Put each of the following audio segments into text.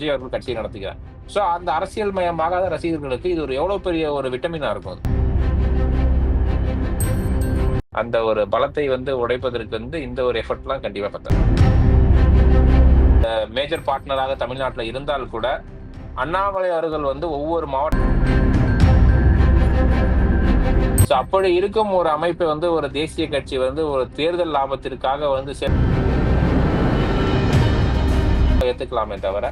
விஜய் அவர்கள் கட்சியை நடத்துகிறார். ஸோ அந்த அரசியல் மயமாகாத ரசிகர்களுக்கு இது ஒரு எவ்வளவு பெரிய ஒரு விட்டமினா இருக்கும்? அந்த ஒரு பலத்தை வந்து உடைப்பதற்கு வந்து இந்த ஒரு எஃபர்ட்லாம் கண்டிப்பா பார்த்தேன் மேஜர் பார்ட்னராக தமிழ்நாட்டில் இருந்தால் கூட அண்ணாமலை அவர்கள் வந்து ஒவ்வொரு மாவட்டம் So, அப்படி இருக்கும் ஒரு அமைப்பை வந்து ஒரு தேசிய கட்சி வந்து ஒரு தேர்தல் லாபத்திற்காக வந்து சே- ஏத்துக்கலாமே தவிர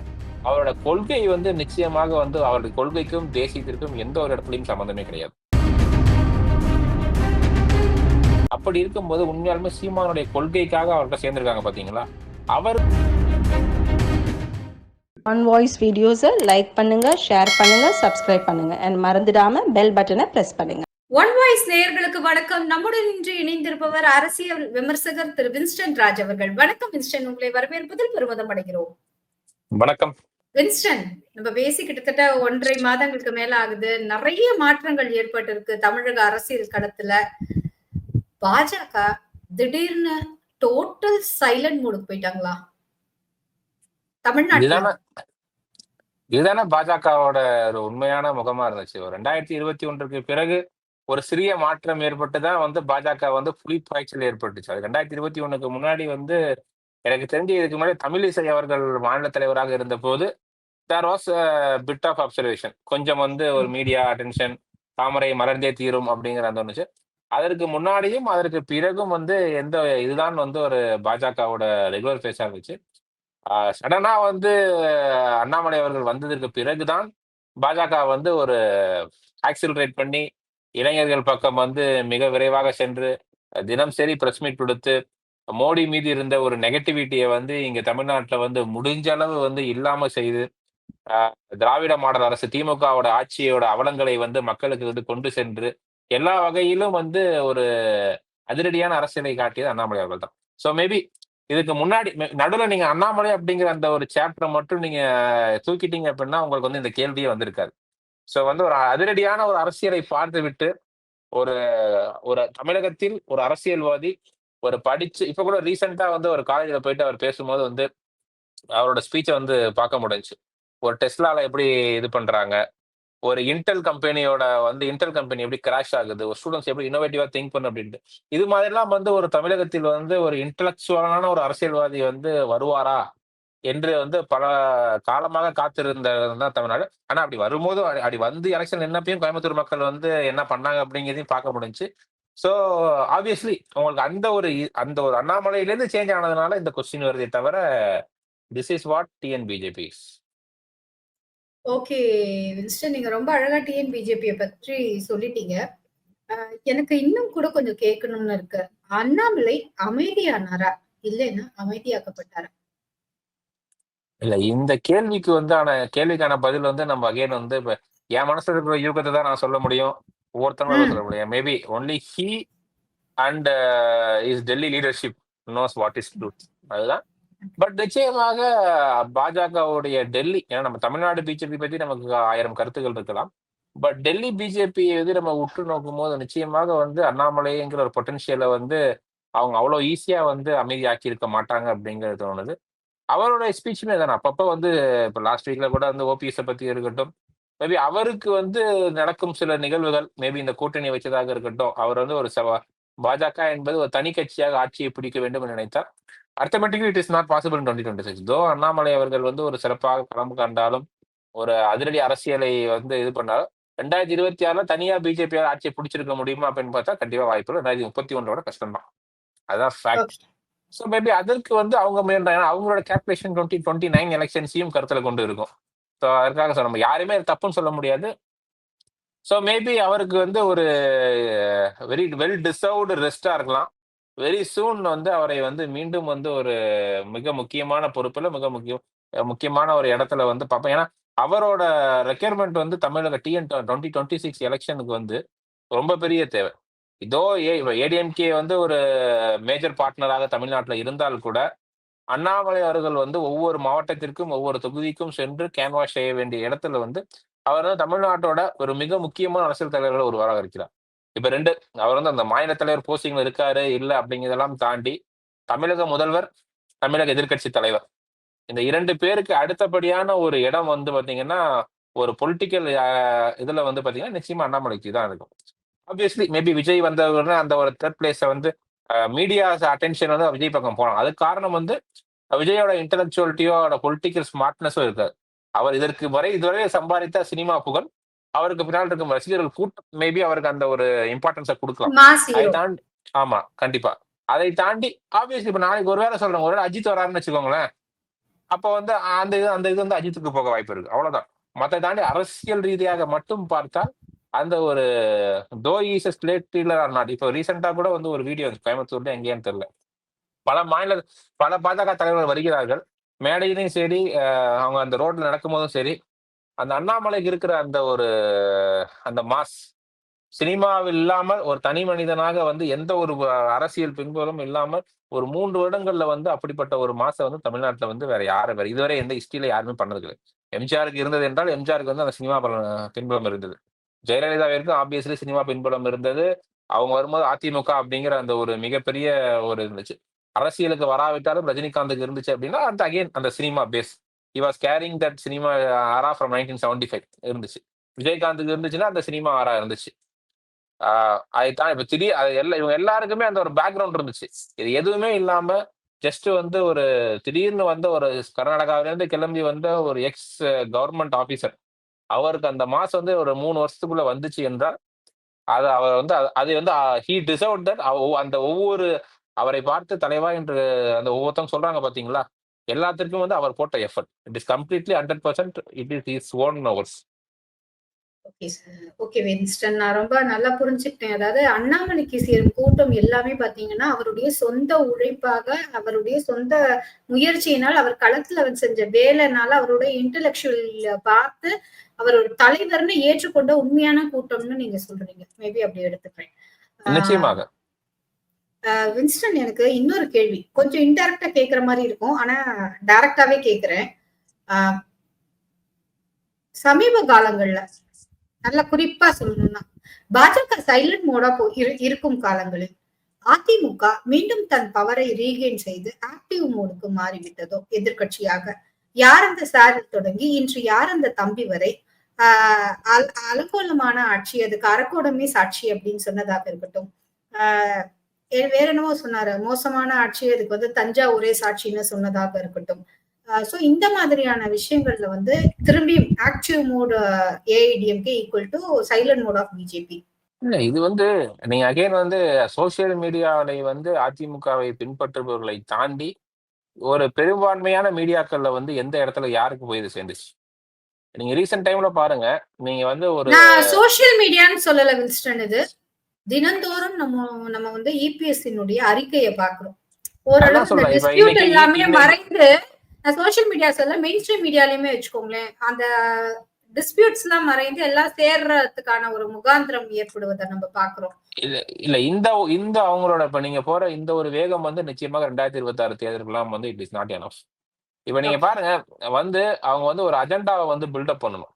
அவரோட கொள்கை வந்து நிச்சயமாக வந்து அவருடைய கொள்கைக்கும் தேசியத்திற்கும் எந்த ஒரு இடத்துலயும் சம்பந்தமே கிடையாது. அப்படி இருக்கும்போது உண்மையாலுமே சீமானுடைய கொள்கைக்காக அவர்கிட்ட சேர்ந்திருக்காங்க பாத்தீங்களா? அவர் ஆன் வாய்ஸ் வீடியோஸை லைக் பண்ணுங்க ஷேர் பண்ணுங்க சப்ஸ்கிரைப் பண்ணுங்க. அண்ட் மறந்துடாம பெல் பட்டனை பிரஸ் பண்ணுங்க. ஒன் வாய்ஸ் நேயர்களுக்கு வணக்கம். நம்முடன் இன்று இணைந்திருப்பவர் அரசியல் விமர்சகர் திரு வின்ஸ்டன் ராஜ் அவர்கள். வணக்கம் வின்ஸ்டன். உங்களை வரவேற்பதில் பெருமிதம் அடைகிறோம். வணக்கம். வின்ஸ்டன் நம்ம பேசி கிட்டத்தட்ட ஒன்றரை மாதங்களுக்கு மேல ஆகுது. நிறைய மாற்றங்கள் ஏற்பட்டிருக்கு தமிழக அரசியல் களத்துல. பாஜக திடீர்னு டோட்டல் சைலண்ட் மூடுக்கு போயிட்டாங்களா? தமிழ்நாடு இதுதானே இதுதானே பாஜகவோட ஒரு உண்மையான முகமா இருந்துச்சு. ஒரு ரெண்டாயிரத்தி இருபத்தி ஒன்றுக்கு பிறகு ஒரு சிறிய மாற்றம் ஏற்பட்டு தான் வந்து பாஜக வந்து புலி பாய்ச்சல் ஏற்பட்டுச்சு. அது ரெண்டாயிரத்தி இருபத்தி ஒண்ணுக்கு முன்னாடி வந்து எனக்கு தெரிஞ்சு இதுக்கு முன்னாடி தமிழிசை அவர்கள் மாநில தலைவராக இருந்த போது there was bit of observation கொஞ்சம் வந்து ஒரு மீடியா அட்டென்ஷன் தாமரை மலர்ந்தே தீரும் அப்படிங்கிற அந்த ஒன்றுச்சு அதற்கு முன்னாடியும் அதற்கு பிறகும் வந்து எந்த இதுதான் வந்து ஒரு பாஜகவோட ரெகுலர் ஃபேஸா இருந்துச்சு. சடனா வந்து அண்ணாமலை அவர்கள் வந்ததற்கு பிறகுதான் பாஜக வந்து ஒரு ஆக்சிலரேட் பண்ணி இளைஞர்கள் பக்கம் வந்து மிக விரைவாக சென்று தினம் சரி பிரஸ் மீட் கொடுத்து மோடி மீது இருந்த ஒரு நெகட்டிவிட்டியை வந்து இங்க தமிழ்நாட்டில் வந்து முடிஞ்ச அளவு வந்து இல்லாம செய்து திராவிட மாடல் அரசு திமுகவோட ஆட்சியோட அவலங்களை வந்து மக்களுக்கு வந்து கொண்டு சென்று எல்லா வகையிலும் வந்து ஒரு அதிரடியான அரசியலை காட்டியது அண்ணாமலை அவர்கள் தான். ஸோ மேபி இதுக்கு முன்னாடி நடுவில் நீங்க அண்ணாமலை அப்படிங்கிற அந்த ஒரு சாப்டரை மட்டும் நீங்க தூக்கிட்டீங்க அப்படின்னா உங்களுக்கு வந்து இந்த கேள்வியே வந்திருக்காது. ஸோ வந்து ஒரு அதிரடியான ஒரு அரசியலை பார்த்து விட்டு ஒரு ஒரு தமிழகத்தில் ஒரு அரசியல்வாதி ஒரு படிச்சு இப்ப கூட ரீசெண்டா வந்து ஒரு காலேஜ்ல போயிட்டு அவர் பேசும்போது வந்து அவரோட ஸ்பீச்சை வந்து பார்க்க முடிஞ்சு ஒரு டெஸ்லால எப்படி இது பண்றாங்க? ஒரு இன்டெல் கம்பெனியோட வந்து இன்டெல் கம்பெனி எப்படி கிராஷ் ஆகுது? ஒரு ஸ்டூடெண்ட்ஸ் எப்படி இன்னோவேட்டிவா திங்க் பண்ணு அப்படின்ட்டு. இது மாதிரிலாம் வந்து ஒரு தமிழகத்தில் வந்து ஒரு இன்டலெக்சுவலான ஒரு அரசியல்வாதி வந்து வருவாரா? என்று வந்து பல காலமாக காத்திருந்தது தான் தமிழ்நாடு. ஆனா அப்படி வரும்போது அப்படி- வந்து எலெக்ஷன் என்னப்பையும் கோயம்புத்தூர் மக்கள் வந்து என்ன பண்ணாங்க அப்படிங்கிறதையும் பார்க்க முடிஞ்சுச்சு. ஸோ ஆப்வியஸ்லி உங்களுக்கு அந்த ஒரு அந்த ஒரு அண்ணாமலையிலேருந்து சேஞ்ச் ஆனதுனால இந்த கொஸ்டின் வருதே தவிர this is what TN BJP okay Winston நீங்க ரொம்ப அழகா டிஎன் பிஜேபியை பற்றி சொல்லிட்டீங்க. எனக்கு இன்னும் கூட கொஞ்சம் கேட்கணும்னு இருக்கு. அண்ணாமலை அமைதியானாரா? இல்லைன்னா அமைதியாக்கப்பட்டாரா? இல்ல இந்த கேள்விக்கு வந்து ஆன கேள்விக்கான பதில் வந்து நம்ம அகைன் வந்து இப்ப என் மனசுல இருக்கிற யூகத்தை தான் நான் சொல்ல முடியும். ஒவ்வொருத்தவங்களும் ம். சொல்ல முடியும். Maybe only he and is Delhi leadership knows what is truth அதுதான் பட் நிச்சயமாக பாஜகவுடைய டெல்லி ஏன்னா நம்ம தமிழ்நாடு பிஜேபி பத்தி நமக்கு ஆயிரம் கருத்துக்கள் இருக்கலாம். பட் டெல்லி பிஜேபி வந்து நம்ம உற்று நோக்கும் போது நிச்சயமாக வந்து அண்ணாமலைங்கிற ஒரு பொட்டன்ஷியலை வந்து அவங்க அவ்வளோ ஈஸியா வந்து அமைதியாக்கி இருக்க மாட்டாங்க அப்படிங்கிறது தோணுது. அவரோட ஸ்பீச்சுமே தானே அப்பப்போ வந்து இப்போ லாஸ்ட் வீக்ல கூட வந்து ஓபிஎஸ் பத்தி இருக்கட்டும். மேபி அவருக்கு வந்து நடக்கும் சில நிகழ்வுகள் மேபி இந்த கூட்டணி வச்சதாக இருக்கட்டும் அவர் வந்து ஒரு சவா பாஜக என்பது ஒரு தனி கட்சியாக ஆட்சியை பிடிக்க வேண்டும் என்று நினைத்தார். Arithmetically it is not possible twenty twenty six though Annamalai அவர்கள் வந்து ஒரு சிறப்பாக களம் கண்டாலும் ஒரு அதிரடி அரசியலை வந்து இது பண்ணாலும் ரெண்டாயிரத்தி இருபத்தி ஆறுல தனியா பிஜேபியால் ஆட்சியை பிடிச்சிருக்க முடியுமா அப்படின்னு பார்த்தா கண்டிப்பா வாய்ப்பு இல்லை. ரெண்டாயிரத்தி முப்பத்தி ஒன்றோட கஷ்டம் தான் அதுதான் ஃபேக்ட் ஸோ மேபி அதற்கு வந்து அவங்க முயன்ற ஏன்னா அவங்களோட கேல்குலேஷன் டுவெண்ட்டி டுவெண்ட்டி நைன் எலெக்ஷன்ஸையும் கருத்தில் கொண்டு இருக்கும். ஸோ அதற்காக சொல்ல நம்ம யாருமே தப்புன்னு சொல்ல முடியாது. ஸோ மேபி அவருக்கு வந்து ஒரு வெரி வெல் டிசர்வ்டு ரெஸ்டா இருக்கலாம். வெரி சூன் வந்து அவரை வந்து மீண்டும் வந்து ஒரு மிக முக்கியமான பொறுப்புல மிக முக்கியம் முக்கியமான ஒரு இடத்துல வந்து பார்ப்பேன் ஏன்னா அவரோட ரெக்யர்மெண்ட் வந்து தமிழக டிஎன் டுவெண்ட்டி டுவெண்ட்டி சிக்ஸ் எலெக்ஷனுக்கு வந்து ரொம்ப பெரிய தேவை. இதோ ஏ ஏடிஎம்கே வந்து ஒரு மேஜர் பார்ட்னராக தமிழ்நாட்டில் இருந்தால் கூட அண்ணாமலை அவர்கள் வந்து ஒவ்வொரு மாவட்டத்திற்கும் ஒவ்வொரு தொகுதிக்கும் சென்று கேன்வாஸ் செய்ய வேண்டிய இடத்துல வந்து அவர் வந்து தமிழ்நாட்டோட ஒரு மிக முக்கியமான அரசியல் தலைவர்கள் ஒருவராக இருக்கிறார் இப்ப ரெண்டு அவர் வந்து அந்த மாநில தலைவர் போஸ்டிங்ல இருக்காரு இல்ல அப்படிங்கிறதெல்லாம் தாண்டி தமிழக முதல்வர் தமிழக எதிர்க்கட்சி தலைவர். இந்த இரண்டு பேருக்கு அடுத்தபடியான ஒரு இடம் வந்து பாத்தீங்கன்னா ஒரு பொலிட்டிக்கல் இதுல வந்து பாத்தீங்கன்னா நிச்சயமா அண்ணாமலைக்கு தான் இருக்கும். ஆப்வியஸ்லி மேபி விஜய் வந்தவர் அந்த ஒரு தேர்ட் பிளேஸ வந்து மீடியா அட்டென்ஷன் வந்து விஜய் பக்கம் போனோம் அதுக்கு காரணம் வந்து விஜயோட இன்டலெக்சுவலிட்டியோட பொலிட்டிக்கல் ஸ்மார்ட்னஸும் இருக்காது. அவர் இதற்கு வரை இதுவரை சம்பாதித்த சினிமா புகழ் அவருக்கு பின்னால் இருக்கும் ரசிகர்கள் கூட்டம் மேபி அவருக்கு அந்த ஒரு இம்பார்ட்டன்ஸை கொடுக்கலாம். அதை தாண்டி ஆமா கண்டிப்பா. அதை தாண்டி ஆப்வியஸ்லி இப்ப நாளைக்கு ஒரு வேலை சொல்றேன் ஒரு அஜித் வராருன்னு வச்சுக்கோங்களேன். அப்ப வந்து அந்த இது அந்த இது வந்து அஜித்துக்கு போக வாய்ப்பு இருக்கு. அவ்வளவுதான். மத்த தாண்டி அரசியல் ரீதியாக மட்டும் பார்த்தால் அந்த ஒரு though is slate R not இப்போ ரீசெண்டா கூட வந்து ஒரு வீடியோ கோயம்புத்தூர்ல எங்கேன்னு தெரியல. பல மாநில பல பாஜக தலைவர்கள் வருகிறார்கள். மேடையிலையும் சரி அவங்க அந்த ரோட்ல நடக்கும் போதும் சரி அந்த அண்ணாமலைக்கு இருக்கிற அந்த ஒரு அந்த மாஸ் சினிமாவில் இல்லாமல் ஒரு தனி மனிதனாக வந்து எந்த ஒரு அரசியல் பின்புறம் இல்லாமல் ஒரு மூன்று வருடங்கள்ல வந்து அப்படிப்பட்ட ஒரு மாசம் வந்து தமிழ்நாட்டில் வந்து வேற யாரும் வேற இதுவரை எந்த ஹிஸ்டரியில யாருமே பண்ணது கிடையாது எம்ஜிஆருக்கு இருந்தது என்றால் எம்ஜிஆருக்கு வந்து அந்த சினிமா பல- பின்புலம் இருந்தது. ஜெயலலிதாவிற்கும் ஆப்வியஸ்லி சினிமா பின்புலம் இருந்தது. அவங்க வரும்போது அதிமுக அப்படிங்கிற அந்த ஒரு மிகப்பெரிய ஒரு இருந்துச்சு அரசியலுக்கு வராவிட்டாலும் ரஜினிகாந்துக்கு இருந்துச்சு அப்படின்னா அந்த அகைன் அந்த cinema base he caring that cinema aura from nineteen seventy five இருந்துச்சு. விஜயகாந்துக்கு இருந்துச்சுன்னா அந்த சினிமா ஆரா இருந்துச்சு. அதுதான் இப்போ திடீர் அது எல்லா இவங்க எல்லாருக்குமே அந்த ஒரு பேக்ரவுண்ட் இருந்துச்சு. இது எதுவுமே இல்லாம ஜஸ்ட் வந்து ஒரு திடீர்னு வந்த ஒரு கர்நாடகாவிலேருந்து கிளம்பி வந்த ஒரு எக்ஸ் கவர்மெண்ட் ஆஃபீஸர் அவருக்கு அந்த மாசம் வந்து ஒரு மூணு வருஷத்துக்குள்ள வந்துச்சு என்றால் அது அவர் வந்து அது- அது வந்து ஹீ டிசர்வ் தட் அந்த ஒவ்வொரு அவரை பார்த்து தலைவா என்று அந்த ஒவ்வொருத்தவங்க சொல்றாங்க பாத்தீங்களா? எல்லாத்திற்கும் வந்து அவர் போட்ட effort it is completely hundred percent it is is own ours okay sir okay Winston நான் ரொம்ப நல்லா புரிஞ்சுக்கிட்டேன். அதாவது அண்ணாமலைக்கு சேரும் கூட்டம் எல்லாமே பாத்தீங்கன்னா அவருடைய சொந்த உழைப்பாக அவருடைய சொந்த முயற்சியினால் அவர் களத்துல அவர் செஞ்ச வேலைனால அவருடைய இன்டலெக்சுவல் பார்த்து அவர் ஒரு தலைவர்னு ஏற்றுக்கொண்ட உண்மையான கூட்டம்னு நீங்க சொல்றீங்க. மேபி அப்படி எடுத்துக்கிறேன். நிச்சயமாக. வின்ஸ்டன் எனக்கு இன்னொரு கேள்வி. கொஞ்சம் இன்டெரக்டா கேக்குற மாதிரி இருக்கும். ஆனா டைரக்டாவே கேக்குறேன். ஆஹ் சமீப காலங்கள்ல நல்ல குறிப்பா சொல்லணும்னா பாஜக சைலண்ட் மோடா போ இரு- இருக்கும் காலங்களில் அதிமுக மீண்டும் தன் பவரை ரீகெயின் செய்து ஆக்டிவ் மோடுக்கு மாறிவிட்டதோ எதிர்க்கட்சியாக யார் அந்த சாரில் தொடங்கி இன்று யார் அந்த தம்பி வரை ஆஹ் அலங்கோலமான ஆட்சி அதுக்கு அரக்கோடமே சாட்சி அப்படின்னு சொன்னதாக இருக்கட்டும். ஆஹ் வேற என்னமோ சொன்னாரு. மோசமான ஆட்சி அதுக்கு வந்து தஞ்சாவூரே சாட்சின்னு சொன்னதாக இருக்கட்டும். சோ இந்த மாதிரியான விஷயங்கள்ல வந்து திரும்பியும் active mode AIADMK equal to silent mode of BJP இல்ல இது வந்து நீங்க அகைன் வந்து சோசியல் மீடியாவை வந்து அதிமுகவை பின்பற்றுபவர்களை தாண்டி ஒரு பெரும்பான்மையான மீடியாக்கள்ல வந்து எந்த இடத்துல யாருக்கு போய் இது சேர்ந்துச்சு? நீங்க ரீசெண்ட் டைம்ல பாருங்க நீங்க வந்து ஒரு சோசியல் மீடியான்னு சொல்லல வின்ஸ்டன் இது. தினந்தோறும் நம்ம நம்ம வந்து இபிஎஸ்சினுடைய அறிக்கையை பாக்குறோம் ஓரளவு டிஸ்பியூட் எல்லாமே மறைந்து சோசியல் மீடியா சொல்ல மெயின் ஸ்ட்ரீம் மீடியாலயுமே வச்சுக்கோங்களேன் அந்த டிஸ்பியூட்ஸ் எல்லாம் மறைந்து எல்லாம் சேர்றதுக்கான ஒரு முகாந்திரம் ஏற்படுவதை நம்ம பாக்குறோம் இல்ல இல்ல இந்த இந்த அவங்களோட இப்ப நீங்க போற இந்த ஒரு வேகம் வந்து நிச்சயமாக ரெண்டாயிரத்தி இருபத்தி ஆறு தேர்தலுக்குலாம் வந்து இட் இஸ் நாட் எனஃப் இப்ப நீங்க. பாருங்க வந்து அவங்க வந்து ஒரு அஜெண்டாவை வந்து பில்டப் பண்ணணும்.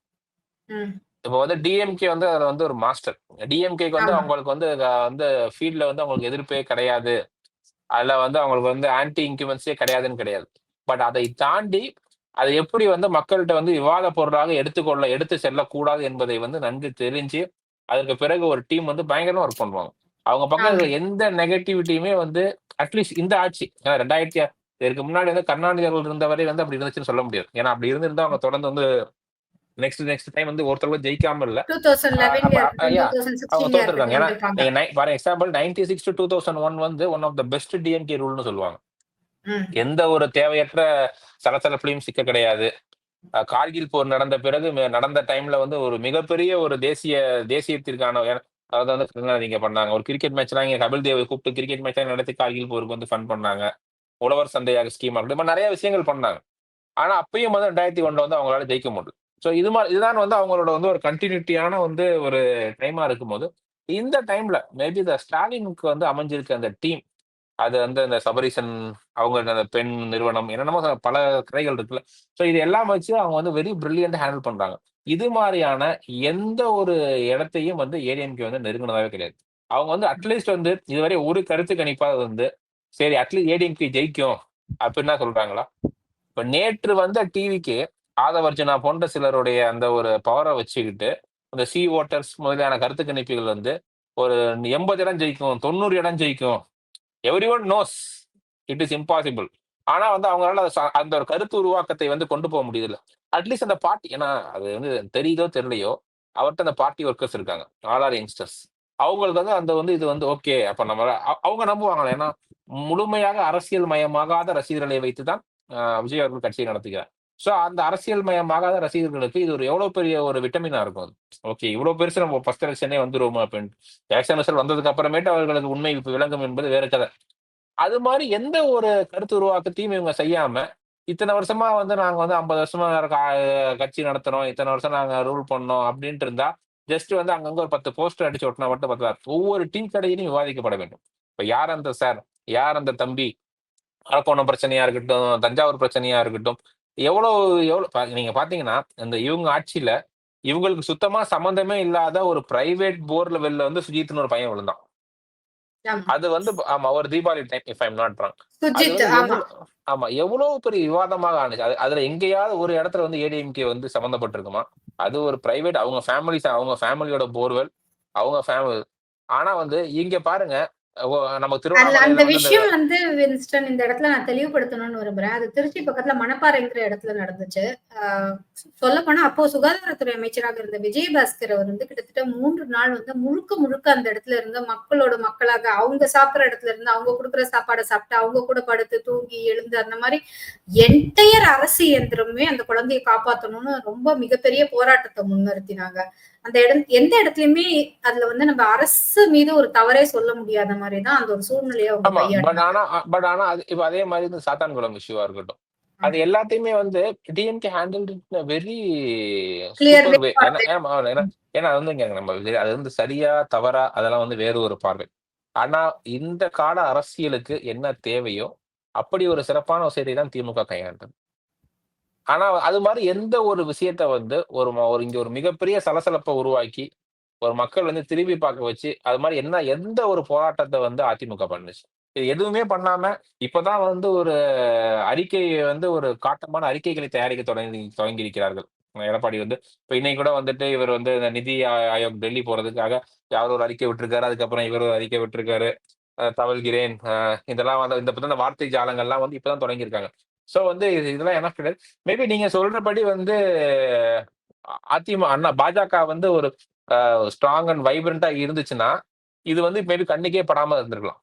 இப்போ வந்து டிஎம்கே வந்து அதுல வந்து ஒரு மாஸ்டர் டிஎம்கேக்கு வந்து. அவங்களுக்கு வந்து வந்து ஃபீல்ட்ல வந்து அவங்களுக்கு எதிர்ப்பே கிடையாது. அதுல வந்து அவங்களுக்கு வந்து ஆன்டி இன்குமென்ஸே கிடையாதுன்னு கிடையாது. பட் அதை தாண்டி அதை எப்படி வந்து மக்கள்கிட்ட வந்து விவாத பொருளாக எடுத்துக்கொள்ள எடுத்து செல்லக்கூடாது என்பதை வந்து நன்கு தெரிஞ்சு அதற்கு பிறகு ஒரு டீம் வந்து பயங்கரமா ஒர்க் பண்ணுவாங்க. அவங்க பக்கம் எந்த நெகட்டிவிட்டியுமே வந்து அட்லீஸ்ட் இந்த ஆட்சி ஏன்னா ரெண்டாயிரத்தி இதற்கு முன்னாடி வந்து கருணாநிதி அவர்கள் இருந்தவரை வந்து அப்படி இருந்துச்சுன்னு சொல்ல முடியாது. ஏன்னா அப்படி இருந்திருந்தா அவங்க தொடர்ந்து வந்து நெக்ஸ்ட் நெக்ஸ்ட் டைம் வந்து ஒருத்தர் கூட ஜெயிக்காம இல்ல. 2011 ல அப்ப, yeah, இருக்கட்டும், அவங்க 2016 ல தோத்துருக்காங்க. ஏன்னா for example ninety six to two thousand one வந்து one of the best DMK ரூல்னு சொல்லுவாங்க. எந்த ஒரு தேவையற்ற சலசலப்புலையும் சிக்க கிடையாது. கார்கில் போர் நடந்த பிறகு நடந்த டைம்ல வந்து ஒரு மிகப்பெரிய ஒரு தேசிய தேசியத்திற்கான அதாவது வந்து இங்க பண்ணாங்க? ஒரு கிரிக்கெட் மேட்ச்லாம் இங்க கபில் தேவை கூப்பிட்டு கிரிக்கெட் மேட்ச் நடத்தி கார்கில் போருக்கு வந்து ஃபன் பண்ணாங்க. உழவர் சந்தையாக ஸ்கீம் மாதிரி நிறைய விஷயங்கள் பண்ணாங்க. ஆனா அப்பயும் வந்து ரெண்டாயிரத்தி ஒன்றுல வந்து அவங்களால ஜெயிக்க முடியல. ஸோ இது மாதிரி இதுதான் வந்து அவங்களோட வந்து ஒரு கண்டினியூட்டியான வந்து ஒரு டைமா இருக்கும்போது இந்த டைம்ல மேபி இந்த ஸ்டாலினுக்கு வந்து அமைஞ்சிருக்க அந்த டீம் அது வந்து அந்த சபரிசன் அவங்க அந்த பெண் நிறுவனம் என்னென்னமோ பல கதைகள் இருக்குல்ல. ஸோ இது எல்லாம் வச்சு அவங்க வந்து வெரி பிரில்லியண்ட் ஹேண்டில் பண்றாங்க. இது மாதிரியான எந்த ஒரு இடத்தையும் வந்து ஏடிஎம்கே வந்து நெருங்கினதாகவே கிடையாது. அவங்க வந்து அட்லீஸ்ட் வந்து இதுவரை ஒரு கருத்து கணிப்பாக வந்து சரி அட்லீஸ்ட் ஏடிஎம்கே ஜெயிக்கும் அப்படின்னா சொல்றாங்களா? இப்போ நேற்று வந்த டிவிக்கு ஆதவர்ஜனா போன்ற சிலருடைய அந்த ஒரு பவரை வச்சுக்கிட்டு இந்த சி ஓட்டர்ஸ் முதலியான கருத்து கணிப்புகள் வந்து ஒரு எண்பது இடம் ஜெயிக்கும் தொண்ணூறு இடம் ஜெயிக்கும். Everyone knows it is impossible ஆனா வந்து அவங்களால அந்த ஒரு கருத்து உருவாக்கத்தை வந்து கொண்டு போக முடியல அட்லீஸ்ட் அந்த பார்ட்டி ஏன்னா அது வந்து தெரியுதோ தெரியலையோ அவர்கிட்ட அந்த பார்ட்டி ஒர்க்கர்ஸ் இருக்காங்க. ஆல் ஆர் யங்ஸ்டர்ஸ் அவங்களுக்கு வந்து அந்த வந்து இது வந்து ஓகே அப்ப நம்ம அவங்க நம்புவாங்களே ஏன்னா முழுமையாக அரசியல் மயமாகாத ரசிகர்களை வைத்து தான் விஜய் அவர்கள் கட்சியை நடத்துகிறார். ஸோ அந்த அரசியல் மயமாகாத ரசிகர்களுக்கு இது ஒரு எவ்வளோ பெரிய ஒரு விட்டமினா இருக்கும் அது. ஓகே இவ்வளோ பெருசு நம்ம ஃபர்ஸ்ட் எலெக்ஷனே வந்துருவோம் அப்படின்னு. எலெக்ஷன் ரிசல்ட் வந்ததுக்கு அப்புறமேட்டு அவர்களுக்கு உண்மை இப்போ விளங்கும் என்பது வேற கதை. அது மாதிரி எந்த ஒரு கருத்து உருவாக்கத்தையும் இவங்க செய்யாம இத்தனை வருஷமா வந்து நாங்க வந்து ஐம்பது வருஷமா கட்சி நடத்துறோம் இத்தனை வருஷம் நாங்க ரூல் பண்ணோம் அப்படின்ட்டு இருந்தா ஜஸ்ட் வந்து அங்கங்க ஒரு பத்து போஸ்டர் அடிச்சு ஒட்டினா மட்டும் பத்தாது. ஒவ்வொரு டீ கடையிலும் விவாதிக்கப்பட வேண்டும். இப்ப யார் அந்த சார் யார் அந்த தம்பி? அரக்கோணம் பிரச்சனையா இருக்கட்டும் தஞ்சாவூர் பிரச்சனையா இருக்கட்டும் எவ்வளவு எவ்வளவு பா- நீங்க பாத்தீங்கன்னா இந்த இவங்க ஆட்சியில இவங்களுக்கு சுத்தமா சம்பந்தமே இல்லாத ஒரு பிரைவேட் போர் லெவல்ல வந்து சுஜித்னு ஒரு பையன் விழுந்தான். அது வந்து ஆமா ஒரு Deepavali time if I'm not wrong ஆமா. எவ்வளவு- பெரிய விவாதமாக ஆனிச்சு அது அதுல எங்கேயாவது ஒரு இடத்துல வந்து ஏடிஎம்கே வந்து சம்மந்தப்பட்டிருக்குமா அது ஒரு பிரைவேட் அவங்க ஃபேமிலி அவங்க ஃபேமிலியோட போர்வெல் அவங்க ஃபேமிலி ஆனா வந்து இங்க பாருங்க அந்த விஷயம் வந்து வின்ஸ்டன் இந்த இடத்துல நான் தெளிவுபடுத்தணும்னு விரும்புறேன். அது திருச்சி பக்கத்துல மணப்பாறைங்கிற இடத்துல நடந்துச்சு. சொல்ல போனா அப்போ சுகாதாரத்துறை அமைச்சராக இருந்த விஜயபாஸ்கர் அவர் வந்து கிட்டத்தட்ட மூன்று நாள் வந்து முழுக்க முழுக்க அந்த இடத்துல இருந்து மக்களோட மக்களாக அவங்க சாப்பிடுற இடத்துல இருந்து அவங்க கொடுக்குற சாப்பாடை சாப்பிட்டு அவங்க கூட படுத்து தூங்கி எழுந்து அந்த மாதிரி என்டையர் அரசு இயந்திரமே அந்த குழந்தையை காப்பாத்தணும்னு ரொம்ப மிகப்பெரிய போராட்டத்தை முன்னிறுத்தினாங்க. அந்த இடம் எந்த இடத்துலயுமே அதுல வந்து நம்ம அரசு மீது ஒரு தவறே சொல்ல முடியாத மாதிரிதான் அந்த ஒரு சூழ்நிலையை பட் ஆனா பட் ஆனா அது இப்ப அதே மாதிரி இந்த சாத்தான்குளம் இஷ்யூவா இருக்கட்டும். அது எல்லாத்தையுமே வந்து டிஎம்கே ஹேண்டில் வெரி ஏன்னா அது வந்து நம்ம அது வந்து சரியா தவறா அதெல்லாம் வந்து வேறு ஒரு பார்வை. ஆனா இந்த கால அரசியலுக்கு என்ன தேவையோ அப்படி ஒரு சிறப்பான விஷயத்தை தான் திமுக கையாண்டது. ஆனா அது மாதிரி எந்த ஒரு விஷயத்த வந்து ஒரு ம- ஒரு இங்க ஒரு மிகப்பெரிய சலசலப்பை உருவாக்கி ஒரு மக்கள் வந்து திரும்பி பார்க்க வச்சு அது மாதிரி என்ன எந்த ஒரு போராட்டத்தை வந்து அதிமுக பண்ணுச்சு? இது எதுவுமே பண்ணாம இப்பதான் வந்து ஒரு அறிக்கை வந்து ஒரு காட்டமான அறிக்கைகளை தயாரிக்க தொடங்கி தொடங்கி இருக்கிறார்கள் எடப்பாடி வந்து இப்ப இன்னைக்கு கூட வந்துட்டு இவர் வந்து இந்த நிதி ஆ- ஆயோக் டெல்லி போறதுக்காக யார் ஒரு அறிக்கை விட்டிருக்காரு அதுக்கப்புறம் இவர் ஒரு அறிக்கை விட்டிருக்காரு அஹ் தவழ்கிறேன் அஹ் இதெல்லாம் வந்து இந்த இந்த வார்த்தை ஜாலங்கள்லாம் வந்து இப்பதான் தொடங்கியிருக்காங்க. சோ வந்து இது இதெல்லாம் என்ன கிடையாது மேபி நீங்க சொல்றபடி வந்து அதிமுக அண்ணா பாஜக வந்து ஒரு ஸ்ட்ராங் அண்ட் வைப்ரண்டா இருந்துச்சுன்னா இது வந்து மேபி கண்ணுக்கே படாம இருந்திருக்கலாம்.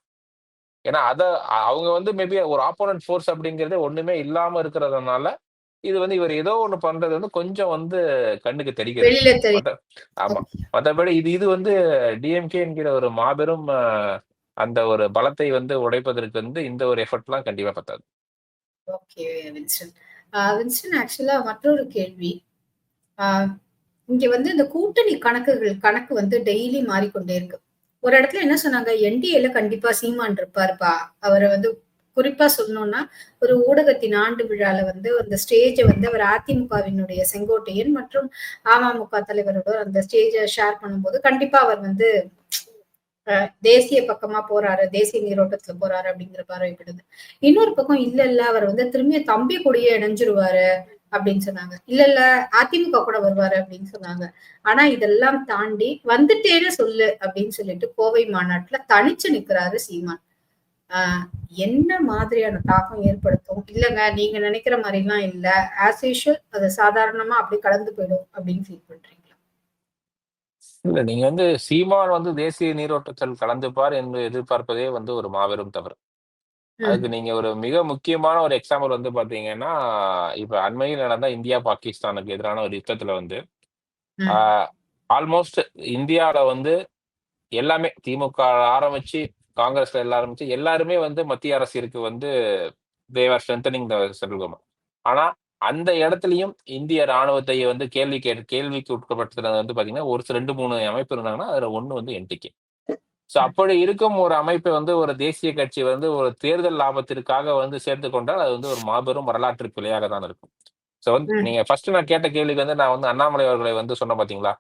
ஏன்னா அத அவங்க வந்து மேபி ஒரு ஆப்போனன்ட் ஃபோர்ஸ் அப்படிங்கறதே ஒண்ணுமே இல்லாம இருக்கிறதுனால இது வந்து இவர் ஏதோ ஒண்ணு பண்றது வந்து கொஞ்சம் வந்து கண்ணுக்கு தெரிகிறது. ஆமா. மற்றபடி இது இது வந்து டிஎம்கே என்கிற ஒரு மாபெரும் அந்த ஒரு பலத்தை வந்து உடைப்பதற்கு வந்து இந்த ஒரு எஃபர்ட்லாம் கண்டிப்பா பத்தாது. ஓகே வின்ஸ்டன் ஆஹ் வின்ஸ்டன் ஆக்சுவலா மற்றொரு கேள்வி. ஆஹ் இங்க வந்து இந்த கூட்டணி கணக்குகள் கணக்கு வந்து டெய்லி மாறிக்கொண்டே இருக்கு. ஒரு இடத்துல என்ன சொன்னாங்க? என்டிஏல கண்டிப்பா சீமான் இருப்பாருப்பா. அவரை வந்து குறிப்பா சொல்லணும்னா ஒரு ஊடகத்தின் ஆண்டு விழால வந்து அந்த ஸ்டேஜை வந்து அவர் அதிமுகவினுடைய செங்கோட்டையன் மற்றும் அமமுக தலைவரோட அந்த ஸ்டேஜை ஷேர் பண்ணும்போது கண்டிப்பா அவர் வந்து தேசிய பக்கமா போறாரு தேசிய நீரோட்டத்துல போறாரு அப்படிங்கிற பார்வைப்படுது இன்னொரு பக்கம் இல்ல இல்ல அவர் வந்து திரும்பிய தம்பி கூடயே இணைஞ்சிருவாரு அப்படின்னு சொன்னாங்க. இல்ல இல்ல அதிமுக கூட வருவாரு அப்படின்னு சொன்னாங்க. ஆனா இதெல்லாம் தாண்டி வந்துட்டேன்னு சொல்லு அப்படின்னு சொல்லிட்டு கோவை மாநாட்டுல தனிச்சு நிக்கிறாரு சீமான். ஆஹ் என்ன மாதிரியான தாக்கம் ஏற்படுத்தும்? இல்லங்க நீங்க நினைக்கிற மாதிரி எல்லாம் இல்ல. ஆஸ் யூஷுவல் அது சாதாரணமா அப்படி கலந்து போயிடும் அப்படின்னு ஃபீல் பண்றீங்க. இல்ல நீங்க வந்து சீமான் வந்து தேசிய நீரோட்டத்தில் கலந்துப்பார் என்று எதிர்பார்ப்பதே வந்து ஒரு மாபெரும் தவறு ம். அதுக்கு நீங்க ஒரு மிக முக்கியமான ஒரு எக்ஸாம்பிள் வந்து பாத்தீங்கன்னா இப்ப அண்மையில் நடந்த இந்தியா பாகிஸ்தானுக்கு எதிரான ஒரு யுத்தத்துல வந்து ம். ஆல்மோஸ்ட் இந்தியால வந்து எல்லாமே திமுக ஆரம்பிச்சு காங்கிரஸ்ல எல்லாம் ஆரம்பிச்சு எல்லாருமே வந்து மத்திய அரசிற்கு வந்து தேவர் த சென்ட்ரல் கவர்மெண்ட் ஆனா அந்த இடத்துலயும் இந்திய ராணுவத்தை வந்து கேள்வி கேட்டு கேள்விக்கு உட்படுத்துறது வந்து பாத்தீங்கன்னா ஒரு ரெண்டு மூணு அமைப்பு இருந்தாங்கன்னா அதுல ஒண்ணு வந்து என்டிகே சோ அப்படி இருக்கும் ஒரு அமைப்பை வந்து ஒரு தேசிய கட்சி வந்து ஒரு தேர்தல் லாபத்திற்காக வந்து சேர்த்து கொண்டால் அது வந்து ஒரு மாபெரும் வரலாற்று பிழையாக தான் இருக்கும். சோ வந்து. நீங்க ஃபர்ஸ்ட் நான் கேட்ட கேள்விக்கு வந்து நான் வந்து அண்ணாமலை அவர்களை வந்து சொன்ன பாத்தீங்களா?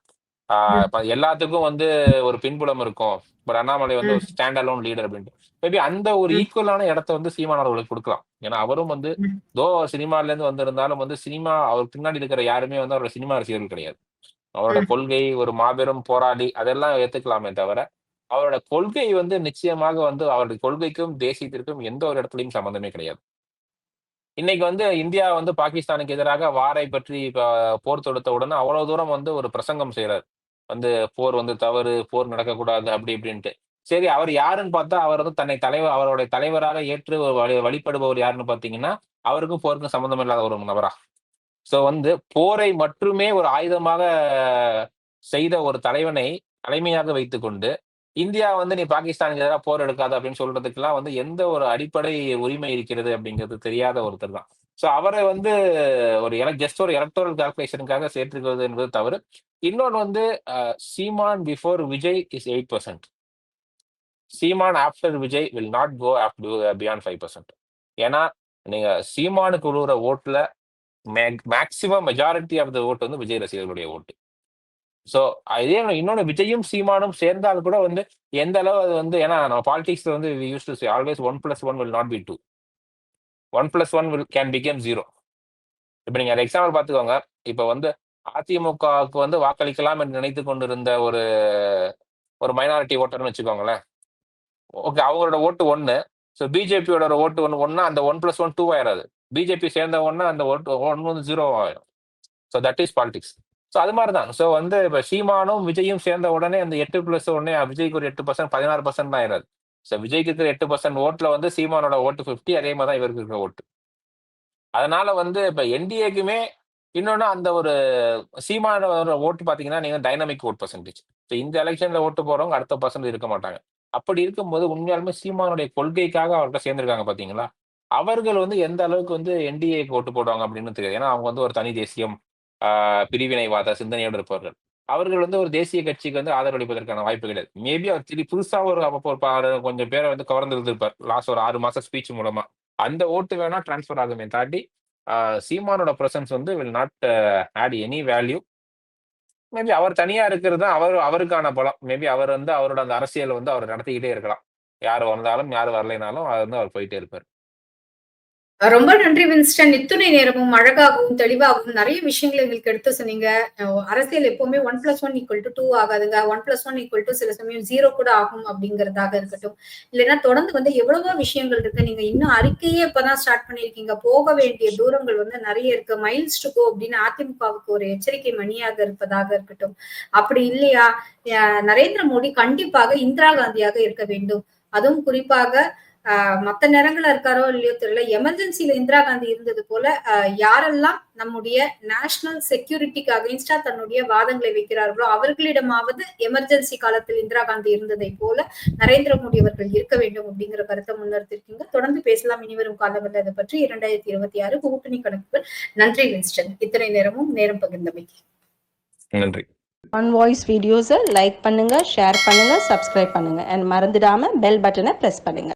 ஆஹ் எல்லாத்துக்கும் வந்து ஒரு பின்புலம் இருக்கும். பட் அண்ணாமலை வந்து ஒரு. ஸ்டாண்ட் அலோன் லீடர் அப்படின்ட்டு மேபி அந்த ஒரு. ஈக்குவலான இடத்த வந்து சீமான் அவர்களுக்கு கொடுக்கலாம் ஏன்னா அவரும் வந்து. தோ சினிமால இருந்து வந்திருந்தாலும் வந்து சினிமா அவர் பின்னாடி இருக்கிற யாருமே வந்து அவரோட சினிமா ரசிகர்கள் கிடையாது அவரோட. கொள்கை ஒரு மாபெரும் போராளி அதெல்லாம் ஏத்துக்கலாமே தவிர அவரோட கொள்கை வந்து நிச்சயமாக வந்து அவருடைய கொள்கைக்கும் தேசியத்திற்கும் எந்த ஒரு இடத்துலயும் சம்பந்தமே கிடையாது இன்னைக்கு வந்து இந்தியா வந்து பாகிஸ்தானுக்கு எதிராக வாரை பற்றி போர் தொடுத்த உடனே அவ்வளவு தூரம் வந்து ஒரு பிரசங்கம் செய்யறாரு வந்து போர் வந்து தவறு போர் நடக்கக்கூடாது அப்படி இப்படின்ட்டு. சரி அவர் யாருன்னு பார்த்தா அவர் வந்து தன்னை தலைவர் அவருடைய தலைவராக ஏற்று வழி- வழிபடுபவர் யாருன்னு பார்த்தீங்கன்னா அவருக்கும் போருக்கும் சம்மந்தம் இல்லாத ஒரு நபரா. ஸோ வந்து போரை மட்டுமே ஒரு ஆயுதமாக செய்த ஒரு தலைவனை தலைமையாக வைத்துக்கொண்டு இந்தியா வந்து நீ பாகிஸ்தானுக்கு எதிராக போர் எடுக்காத அப்படின்னு சொல்றதுக்கெல்லாம் வந்து எந்த ஒரு அடிப்படை உரிமை இருக்கிறது அப்படிங்கிறது தெரியாத ஒருத்தர் தான். ஸோ அவரை வந்து ஒரு எனக்கு ஜஸ்ட் ஒரு எலக்டோரல் கால்குலேஷனுக்காக சேர்த்துக்கிறது என்பது தவறு. இன்னொன்று வந்து Seeman before Vijay is eight percent Seeman after Vijay will not go after beyond five percent ஏன்னா நீங்க சீமானுக்கு உழுவுற ஓட்டுல மேக்சிமம் மெஜாரிட்டி ஆஃப் த ஓட்டு வந்து விஜய் ரசிகர்களுடைய ஓட்டு. ஸோ இதே இன்னொன்று விஜயும் சீமானும் சேர்ந்தால் கூட வந்து எந்த அளவு அது வந்து ஏன்னா நம்ம பாலிடிக்ஸ்ல வந்து use to always one plus one will not be two one plus one will can become zero இப்போ நீங்க எக்ஸாம்பிள் பார்த்துக்கோங்க. இப்போ வந்து அதிமுகவுக்கு வந்து வாக்களிக்கலாம் என்று நினைத்து கொண்டிருந்த ஒரு ஒரு மைனாரிட்டி ஓட்டர்னு வச்சுக்கோங்களேன். ஓகே அவங்களோட ஓட்டு ஒன்று ஸோ பிஜேபியோட ஓட்டு ஒன்று ஒன்னா அந்த ஒன் பிளஸ் ஒன் டூ ஆயிடாது பிஜேபி சேர்ந்த ஒன்னா அந்த ஓட்டு ஒன்று வந்து ஜீரோ ஆயிடும் so that is politics so அது மாதிரி தான் ஸோ வந்து இப்போ சீமானும் விஜயும் சேர்ந்த உடனே அந்த எட்டு பிளஸ் உடனே விஜய்க்கு ஒரு எட்டு பர்சன்ட் பதினாறு பர்சன்ட் தான் ஆயிடாது ஸோ விஜய்க்கு இருக்கிற எட்டு பர்சன்ட் ஓட்டில் வந்து சீமானோட ஓட்டு ஃபிஃப்டி அதே மாதிரி தான் இவருக்கு இருக்கிற ஓட்டு. அதனால வந்து இப்போ என்டிஏக்குமே இன்னொன்று அந்த ஒரு சீமானோட ஓட்டு பார்த்தீங்கன்னா நீங்கள் டைனமிக் ஓட் பர்சன்டேஜ் ஸோ இந்த எலெக்ஷனில் ஓட்டு போகிறவங்க அடுத்த பர்சன்ட் இருக்க மாட்டாங்க. அப்படி இருக்கும்போது உண்மையாலுமே சீமானுடைய கொள்கைக்காக அவர்கிட்ட சேர்ந்திருக்காங்க பார்த்தீங்களா அவர்கள் வந்து எந்த அளவுக்கு வந்து என்டிஏக்கு ஓட்டு போடுவாங்க அப்படின்னு தெரியாது. ஏன்னா அவங்க வந்து ஒரு தனி தேசியம் ஆஹ் பிரிவினைவாத சிந்தனையோடு இருப்பவர்கள். அவர்கள் வந்து ஒரு தேசிய கட்சிக்கு வந்து ஆதரவளிப்பதற்கான வாய்ப்பு கிடையாது மேபி அவர் திருப்பி புதுசா ஒரு அப்போ கொஞ்சம் பேரை வந்து கவர்ந்துருந்திருப்பார். லாஸ்ட் ஒரு ஆறு மாசம் ஸ்பீச் மூலமா. அந்த ஓட்டு வேணா டிரான்ஸ்ஃபர் ஆகுமே தாண்டி சீமானோட ப்ரெசன்ஸ் வந்து will not add any value maybe அவர் தனியா இருக்கிறது தான் அவர் அவருக்கான பலம். மேபி அவர் வந்து அவரோட அந்த அரசியல் வந்து அவர் நடத்திக்கிட்டே இருக்கலாம். யார் வந்தாலும் யார் வரலைனாலும் அது வந்து அவர் போயிட்டே இருப்பார். ரொம்ப நன்றி வின்ஸ்டன். இத்துணை நேரமும் அழகாகவும் தெளிவாகவும் நிறைய விஷயங்களை எங்களுக்கு எடுத்து சொன்னீங்க. அரசியல் எப்பவுமே one plus one equal to two ஆகாதுங்க. One plus one equal to சில சமயம் ஜீரோ கூட ஆகும் அப்படிங்கறதாக இருக்கட்டும். இல்லைன்னா தொடர்ந்து வந்து எவ்வளவோ விஷயங்கள் இருக்கு. நீங்க இன்னும் அறிக்கையே இப்பதான் ஸ்டார்ட் பண்ணிருக்கீங்க போக வேண்டிய தூரங்கள் வந்து நிறைய இருக்கு. மைல்ஸ் டு கோ அப்படின்னு அதிமுகவுக்கு ஒரு எச்சரிக்கை மணியாக இருப்பதாக இருக்கட்டும். அப்படி இல்லையா? நரேந்திர மோடி கண்டிப்பாக இந்திரா காந்தியாக இருக்க வேண்டும். அதுவும் குறிப்பாக ஆஹ் மத்த நேரங்களா இருக்காரோ இல்லையோ தெரியல. எமர்ஜென்சில இந்திரா காந்தி இருந்தது போல யாரெல்லாம் நம்முடைய நேஷனல் செக்யூரிட்டிக்கு அகைன்ஸ்டா தன்னுடைய வாதங்களை வைக்கிறார்களோ அவர்களிடமாவது எமர்ஜென்சி காலத்தில் இந்திரா காந்தி இருந்ததை போல நரேந்திர மோடி அவர்கள் இருக்க வேண்டும் அப்படிங்கிற கருத்தை முன்னிறுத்திருக்கீங்க. தொடர்ந்து பேசலாம் இனிவரும் காலங்களில் அதை பற்றி. இரண்டாயிரத்தி இருபத்தி ஆறு கூட்டணி கணக்குகள். நன்றி வின்ஸ்டன். இத்தனை நேரமும் நேரம் பகிர்ந்தமைக்கு. நன்றி. ஆன் வாய்ஸ் வீடியோஸை லைக் பண்ணுங்க ஷேர் பண்ணுங்க சப்ஸ்கிரைப் பண்ணுங்க. அண்ட் மறந்துடாம பெல் பட்டனை ப்ரெஸ் பண்ணுங்க.